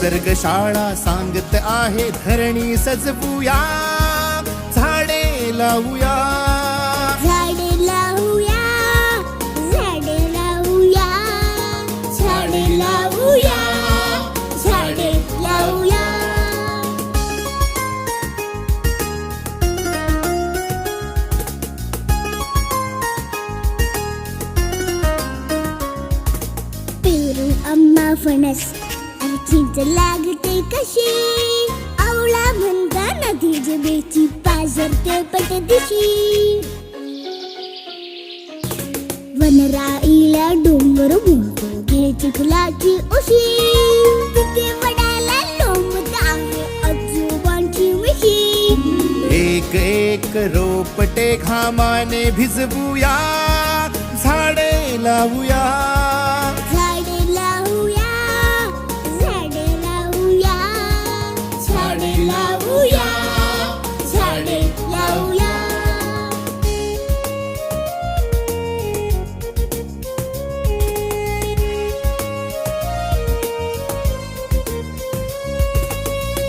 निसर्ग सांगत आहे धरणी सजवूया झाडे लावूया. झाडे लावूया झाडे लावूया झाडे लावूया झाडे लावूया. पेरू फणस चिंच लागते कशी? आवळा म्हणता नदी जबेची पाझरते पट दिशी. वनराईला डोंगर म्हणतो घ्यायची फुलाची उशी. तिथे वडाला लोंबत आहे आजोबांची मिशी. एक एक रोपटे घामाने भिजवूया झाडे लावूया.